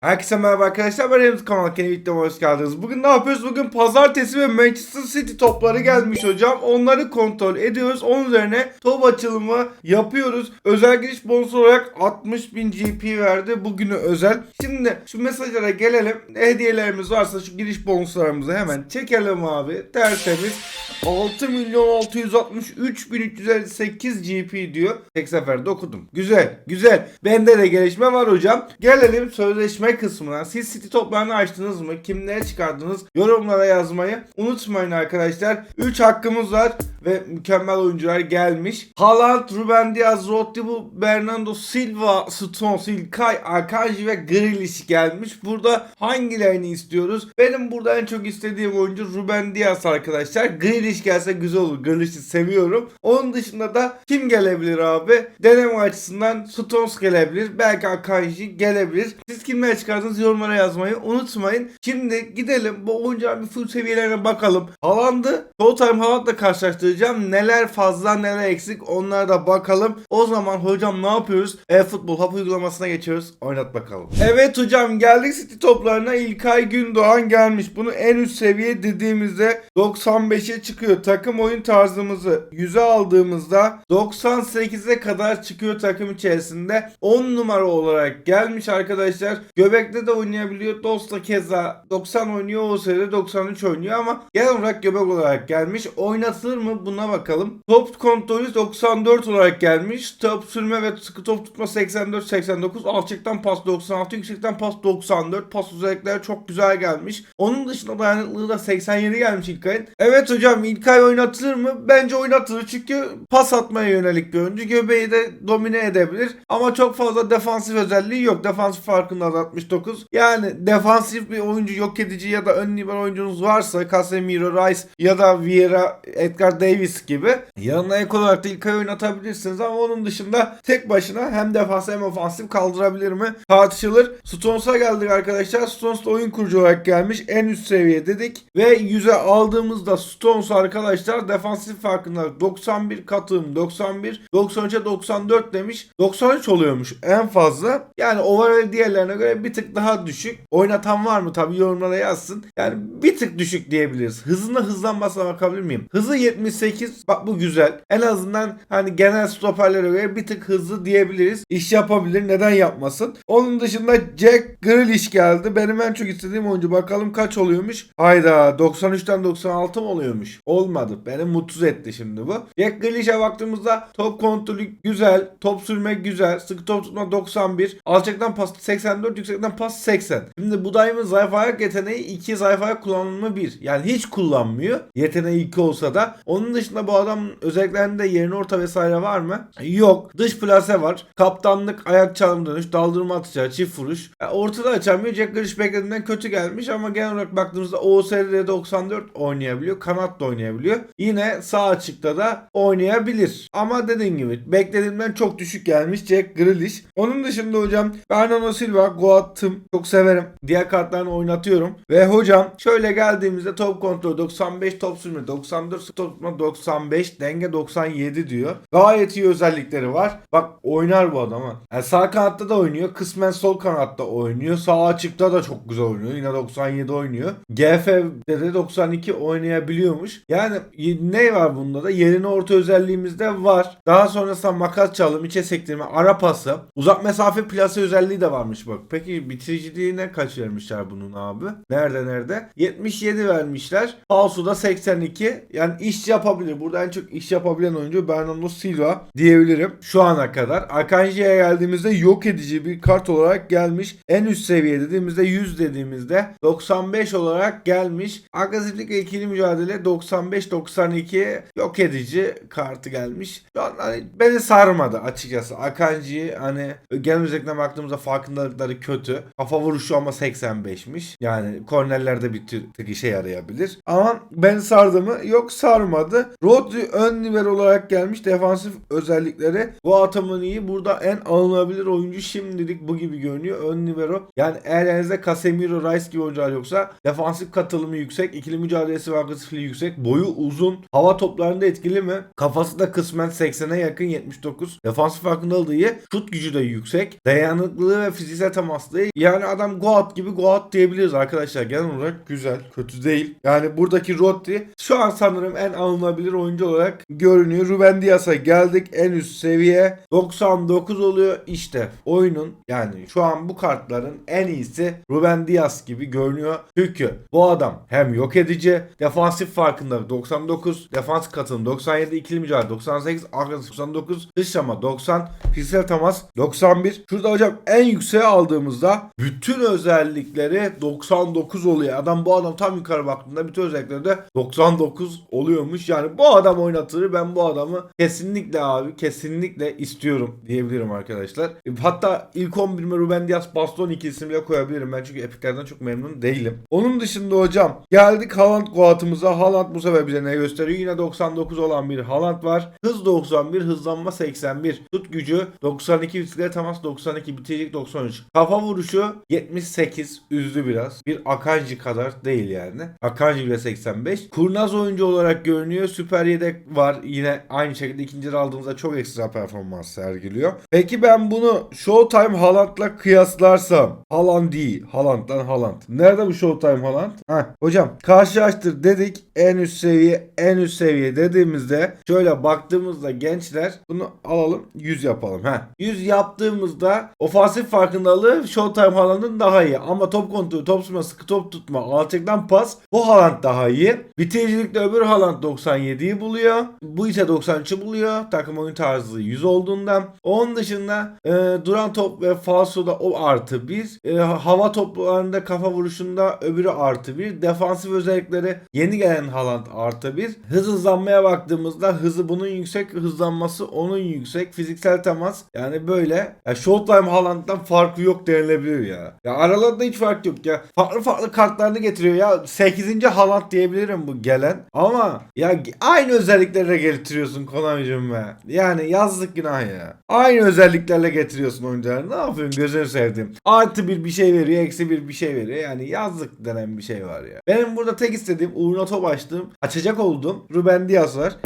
Herkese merhaba arkadaşlar ben Remzi Kamal Kendi videoma hoş geldiniz. Bugün ne yapıyoruz? Bugün pazartesi ve Manchester City topları gelmiş hocam. Onları kontrol ediyoruz. Onun üzerine top açılımı yapıyoruz. Özel giriş bonusu olarak 60 bin GP verdi. Bugünü özel. Şimdi şu mesajlara gelelim. Hediyelerimiz varsa şu giriş bonuslarımızı hemen çekelim abi. Tertemiz. 6 milyon 663 bin 358 GP diyor. Tek seferde okudum. Güzel, güzel. Bende de gelişme var hocam. Gelelim sözleşme kısmına. Siz City toplarını açtınız mı? Kimlere çıkardınız? Yorumlara yazmayı unutmayın arkadaşlar. 3 hakkımız var ve mükemmel oyuncular gelmiş. Haaland, Ruben Diaz, Rodrigo, Bernardo Silva, Stones, İlkay, Akanji ve Grealish gelmiş. Burada hangilerini istiyoruz? Benim burada en çok istediğim oyuncu Ruben Diaz arkadaşlar. Grealish gelse güzel olur. Grealish'i seviyorum. Onun dışında da kim gelebilir abi? Deneme açısından Stones gelebilir. Belki Akanji gelebilir. Siz kimleri çıkardınız yorumlara yazmayı unutmayın. Şimdi gidelim bu oyuncuların bir full seviyelerine bakalım. Haaland'ı Showtime Haaland'la karşılaştıracağım. Neler fazla neler eksik onlara da bakalım. O zaman hocam ne yapıyoruz? E-futbol hap uygulamasına geçiyoruz. Oynat bakalım. Evet hocam geldik City toplarına. İlkay Gündoğan gelmiş. Bunu en üst seviye dediğimizde 95'e çıkıyor. Takım oyun tarzımızı 100'e aldığımızda 98'e kadar çıkıyor takım içerisinde. 10 numara olarak gelmiş arkadaşlar. Göbekte de oynayabiliyor. Dosta keza 90 oynuyor. O sırada 93 oynuyor ama genel olarak göbek olarak gelmiş. Oynatılır mı buna bakalım. Top kontrolü 94 olarak gelmiş. Top sürme ve sıkı top tutma 84-89. Alçaktan pas 96. Yüksekten pas 94. Pas özellikleri çok güzel gelmiş. Onun dışında dayanıklılığı da 87 gelmiş İlkay'ın. Evet hocam İlkay oynatılır mı? Bence oynatılır çünkü pas atmaya yönelik bir oyuncu. Göbeği de domine edebilir. Ama çok fazla defansif özelliği yok. Defansif farkında da 69. Yani defansif bir oyuncu yok edici ya da ön libero oyuncunuz varsa Casemiro, Rice ya da Vieira, Edgar Davis gibi yanına ek olarak da İlkay oynatabilirsiniz ama onun dışında tek başına hem defans hem ofansif kaldırabilir mi tartışılır. Stones'a geldik arkadaşlar. Stones da oyun kurucu olarak gelmiş. En üst seviye dedik. Ve 100'e aldığımızda Stones arkadaşlar defansif farkında 91 katım 91 93'e 94 demiş. 93 oluyormuş en fazla. Yani overall diğerlerine göre bir tık daha düşük. Oynatan var mı? Tabii yorumlara yazsın. Yani bir tık düşük diyebiliriz. Hızına hızlanmasına bakabilir miyim? Hızı 78. Bak bu güzel. En azından hani genel stoperlere göre bir tık hızlı diyebiliriz. İş yapabilir. Neden yapmasın? Onun dışında Jack Grealish geldi. Benim en çok istediğim oyuncu. Bakalım kaç oluyormuş? Hayda 93'ten 96 mı oluyormuş? Olmadı. Beni mutsuz etti şimdi bu. Jack Grealish'e baktığımızda top kontrolü güzel. Top sürme güzel. Sıkı top tutma 91. Alçaktan pas 84. Yüksekten pas 80. Şimdi bu daimin zayıf ayak yeteneği 2 zayıf ayak kullanımı 1. Yani hiç kullanmıyor. Yeteneği 2 olsa da. Onun dışında bu adam özelliklerinde yerini orta vesaire var mı? Yok. Dış plase var. Kaptanlık, ayak çalım dönüş, daldırma atacağı, çift vuruş. Yani ortada açamıyor. Jack Grealish beklediğinden kötü gelmiş ama genel olarak baktığımızda OSR'de 94 oynayabiliyor. Kanat da oynayabiliyor. Yine sağ açıkta da oynayabilir. Ama dediğim gibi beklediğimden çok düşük gelmiş Jack Grealish. Onun dışında hocam Bernardo Silva, Goat'ım çok severim. Diğer kartlarını oynatıyorum. Ve hocam şöyle geldiğimizde top kontrolü 95, top sürme 94, top tutma 95, denge 97 diyor. Gayet iyi özellikleri var. Bak oynar bu adam ha. Yani sağ kanatta da oynuyor. Kısmen sol kanatta oynuyor. Sağ açıkta da çok güzel oynuyor. Yine 97 oynuyor. GF'de de 92 oynayabiliyormuş. Yani ne var bunda da? Yerini orta özelliğimizde var. Daha sonrasında makas çalım, içe sektirme, ara pası. Uzak mesafe plase özelliği de varmış bak. Peki bitiriciliğine kaç vermişler bunun abi? Nerede nerede? 77 vermişler. Falso'da 82. Yani iş yapabilir. Burada en çok iş yapabilen oyuncu Bernardo Silva diyebilirim. Şu ana kadar. Akanji'ye geldiğimizde yok edici bir kart olarak gelmiş. En üst seviye dediğimizde 100 dediğimizde 95 olarak gelmiş. Agresiflik ve ikili mücadele 95-92 yok edici kartı gelmiş. Şu an hani beni sarmadı açıkçası. Akanji hani genel özellikle baktığımızda farkındalıkları kötü. Kafa vuruşu ama 85'miş. Yani kornerlerde bir tık işe yarayabilir. Ama ben sardı mı? Yok sarmadı. Rodri ön libero olarak gelmiş. Defansif özellikleri. Bu atımın iyi. Burada en alınabilir oyuncu şimdilik bu gibi görünüyor. Ön libero. Yani eğer elinizde Casemiro, Rice gibi oyuncular yoksa defansif katılımı yüksek. ikili mücadelesi ve agresifliği yüksek. Boyu uzun. Hava toplarında etkili mi? Kafası da kısmen 80'e yakın 79. Defansif farkındalığı iyi. Şut gücü de yüksek. Dayanıklılığı ve fiziksel temas performans değil. Yani adam Goat gibi Goat diyebiliriz arkadaşlar. Genel olarak güzel. Kötü değil. Yani buradaki Rodri şu an sanırım en alınabilir oyuncu olarak görünüyor. Ruben Dias'a geldik. En üst seviye 99 oluyor. İşte oyunun yani şu an bu kartların en iyisi Ruben Dias gibi görünüyor. Çünkü bu adam hem yok edici, defansif farkındalık 99, defans katılım 97, ikili mücadele 98, agresif 99, dışlama 90, fiziksel temas 91. Şurada hocam en yükseğe aldığımızda bütün özellikleri 99 oluyor. Adam bu adam tam yukarı baktığında bütün özellikleri de 99 oluyormuş. Yani bu adam oynatır. Ben bu adamı kesinlikle abi kesinlikle istiyorum diyebilirim arkadaşlar. Hatta ilk 11'ime Ruben Dias Baston ikilisini bile koyabilirim ben çünkü epiklerden çok memnun değilim. Onun dışında hocam geldik Haaland Goat'ımıza. Haaland bu sefer bize ne gösteriyor? Yine 99 olan bir Haaland var. Hız 91, hızlanma 81. Şut gücü 92, bisiklet temas 92, bitiricilik 93. Kafa vuruşu 78, üzdü biraz. Bir Akanji kadar değil yani. Akanji bile 85. Kurnaz oyuncu olarak görünüyor. Süper yedek var. Yine aynı şekilde ikinci aldığımızda çok ekstra performans sergiliyor. Peki ben bunu Showtime Haaland'la kıyaslarsam. Haaland değil. Haaland'dan Haaland. Nerede bu Showtime Haaland? Heh. Hocam karşılaştır dedik. En üst seviye en üst seviye dediğimizde şöyle baktığımızda gençler bunu alalım 100 yapalım. Heh. 100 yaptığımızda ofansif farkındalığı Showtime Haaland'ın daha iyi. Ama top kontrolü, top tutma, sıkı top tutma, alçaktan pas bu Haaland daha iyi. Bitiricilikte öbür Haaland 97'yi buluyor. Bu ise 93'ü buluyor. Takım oyun tarzı 100 olduğundan. Onun dışında e, duran top ve falsoda o artı 1. E, hava toplarında kafa vuruşunda öbürü artı 1. Defansif özellikleri yeni gelen Haaland artı 1. Hız hızlanmaya baktığımızda hızı bunun yüksek, hızlanması onun yüksek. Fiziksel temas yani böyle. Ya Showtime Haaland'dan farkı yok denilebilir ya. Ya aralarında hiç fark yok ya. Farklı farklı kartlarını getiriyor ya. 8. Haaland diyebilirim bu gelen. Ama ya aynı özelliklerle getiriyorsun Konami'cim be. Yani yazlık günah ya. Aynı özelliklerle getiriyorsun oyuncuları. Ne yapıyorsun gözünü sevdim. Artı bir bir şey veriyor, eksi bir bir şey veriyor. Yani yazlık denen bir şey var ya. Benim burada tek istediğim uğruna top açtım. Açacak oldum. Ruben Dias var.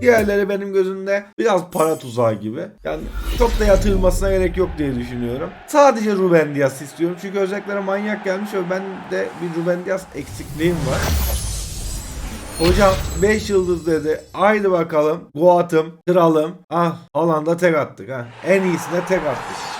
Diğerleri benim gözümde biraz para tuzağı gibi. Yani çok da yatırılmasına gerek yok diye düşünüyorum. Sadece Ruben Dias istiyorum. Çünkü özelliklere manyak gelmiş ve ben de bir Ruben Dias eksikliğim var. Hocam 5 yıldız dedi. Haydi bakalım. Goat'ım, kralım. Ah Haaland'a tek attık ha. En iyisine tek attık.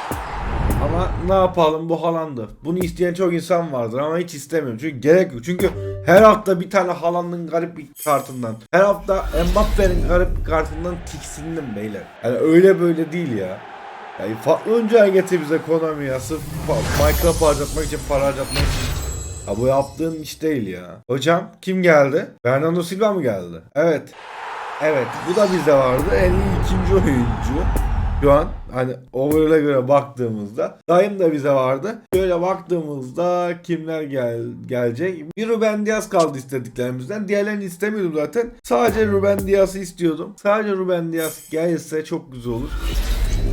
Ama ne yapalım bu Haaland'ı. Bunu isteyen çok insan vardır ama hiç istemiyorum. Çünkü gerek yok. Çünkü her hafta bir tane Haaland'ın garip bir kartından. Her hafta Mbappe'nin garip bir kartından tiksindim beyler. Yani öyle böyle değil ya. Yani farklı oyuncular getir bize Konami ya. Sırf Minecraft harcatmak için para harcatmak için. Ya bu yaptığın iş değil ya. Hocam kim geldi? Fernando Silva mı geldi? Evet. Evet bu da bizde vardı. En iyi ikinci oyuncu. Şu an hani overall'e göre baktığımızda Dayım da bize vardı. Şöyle baktığımızda kimler gel gelecek? Bir Ruben Dias kaldı istediklerimizden. Diğerlerini istemiyordum zaten. Sadece Ruben Dias'ı istiyordum. Sadece Ruben Dias gelse çok güzel olur.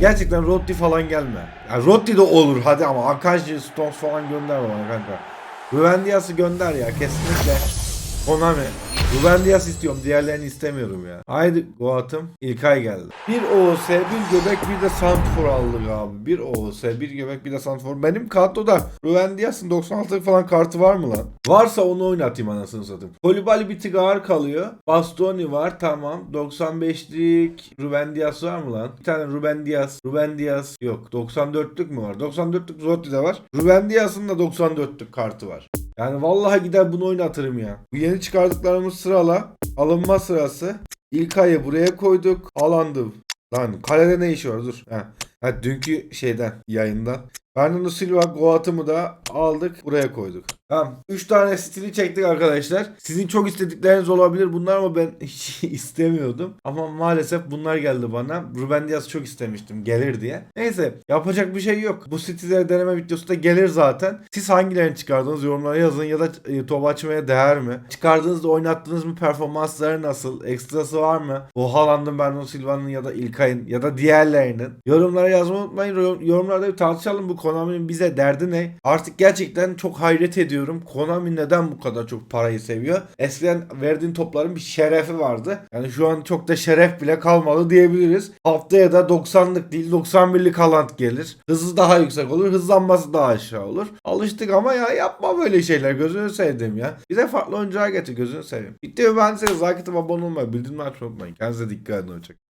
Gerçekten Rodri falan gelme. Yani Rodri de olur hadi ama Akanji, Stones falan gönder bana kanka. Ruben Dias'ı gönder ya kesinlikle. Konami. Ruben Dias istiyorum. Diğerlerini istemiyorum ya. Haydi Goat'ım. İlkay geldi. Bir OOS, bir göbek, bir de Santfor aldık abi. Bir OOS, bir göbek, bir de Santfor. Benim kadroda Ruben Dias'ın 96'lık falan kartı var mı lan? Varsa onu oynatayım anasını satayım. Kolibali bir tık ağır kalıyor. Bastoni var tamam. 95'lik Ruben Dias var mı lan? Bir tane Ruben Dias. Ruben Dias yok. 94'lük mü var? 94'lük Zotti de var. Ruben Dias'ın da 94'lük kartı var. Yani vallahi gider bunu oynatırım ya. Bu yeni çıkardıklarımız sırala. Alınma sırası. İlk ayı buraya koyduk. Alandı. Lan kalede ne işi var dur. Ha. ha dünkü şeyden yayından. Fernando Silva Goat'ımı da aldık buraya koyduk. Tamam. 3 tane stili çektik arkadaşlar. Sizin çok istedikleriniz olabilir bunlar ama ben hiç istemiyordum. Ama maalesef bunlar geldi bana. Ruben Dias çok istemiştim gelir diye. Neyse yapacak bir şey yok. Bu stilleri deneme videosu da gelir zaten. Siz hangilerini çıkardınız yorumlara yazın ya da e, top açmaya değer mi? Çıkardığınızda oynattığınız mı performansları nasıl? Ekstrası var mı? Bu Haaland'ın, Bernardo Silva'nın ya da İlkay'ın ya da diğerlerinin. Yorumlara yazmayı unutmayın. Yorum- Yorumlarda bir tartışalım bu Konami'nin bize derdi ne? Artık gerçekten çok hayret ediyorum. Konami neden bu kadar çok parayı seviyor? Eskiden verdiğin topların bir şerefi vardı. Yani şu an çok da şeref bile kalmadı diyebiliriz. Haftaya da 90'lık değil 91'lik Haaland gelir. Hızı daha yüksek olur. Hızlanması daha aşağı olur. Alıştık ama ya yapma böyle şeyler. Gözünü sevdim ya. Bize farklı oyuncular getir gözünü seveyim. Bitti mi ben size atıp abone olmayı bildirimleri açmayı unutmayın. Kendinize dikkat edin. Hoşçakalın.